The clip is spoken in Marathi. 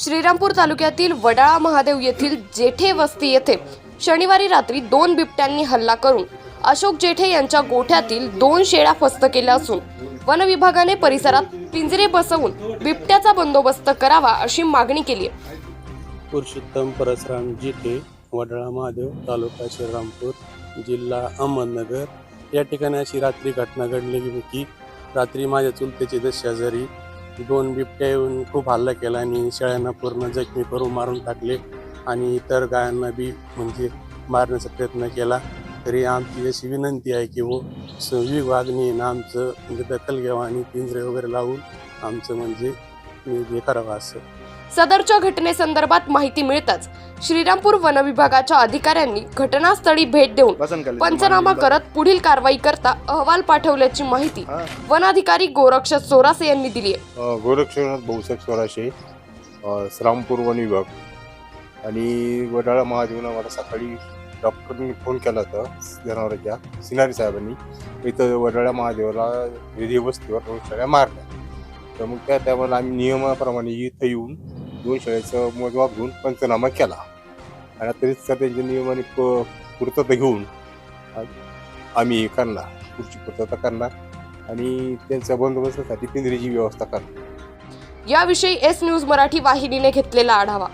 श्रीरामपूर तालुक्यातील वडाळा महादेव येथील जेठे वस्ती येथे शनिवारी रात्री दोन बिबट्यांनी हल्ला करून अशोक जेठे यांच्या गोठ्यातील दोन शेळ्या फस्त केल्या असून वन विभागाने परिसरात पिंजरे बसवून बिबट्याचा बंदोबस्त करावा अशी मागणी केली आहे. पुरुषोत्तम परसराम जिथे वडाळा महादेव तालुका श्रीरामपूर जिल्हा अहमदनगर. या ठिकाणी अशी रात्री घटना घडलेली होती. रात्री माझ्या चुलतेचे शेजारी दोन बिबट्या येऊन खूप हल्ला केला आणि शेळ्यांना पूर्ण जखमी करून मारून टाकले आणि इतर गायांना बी म्हणजे मारण्याचा प्रयत्न केला. तरी आमची अशी विनंती आहे की वो स- वागणीनं ना आमचं म्हणजे दखल घ्यावं आणि पिंजरे वगैरे लावून आमचं म्हणजे हे करावं असं. सदरच्या घटनेसंदर्भात माहिती मिळताच श्रीरामपूर वन विभागाच्या अधिकाऱ्यांनी घटनास्थळी भेट देऊन. पंचनामा करत पुढील कारवाई करता अहवाल पाठवल्याची माहिती. वनाधिकारी गोरक्ष सोरासे यांनी दिली आहे भाऊसाहेब स्वराशे अ, श्रामपूर वन विभाग आणि वडाळा महादेवनं मला सकाळी डॉक्टरनी फोन केला होता जनावरांच्या सिनारी साहेबांनी इथं वडाळा महादेवाला विधी वस्तीवर शेळ्या मारल्या तर मग त्या टायमाला आम्ही नियमाप्रमाणे इथं येऊन दोन शाळेचं मोजमाप घेऊन पंचनामा केला. आणि आता तरीच त्यांच्या नियमाने प- पूर्तता घेऊन आम्ही करणार. पुढची पूर्तता करणार. आणि त्यांच्या बंदोबस्तासाठी पिंजरीची व्यवस्था करणार. याविषयी एस न्यूज मराठी वाहिनीने घेतलेला आढावा.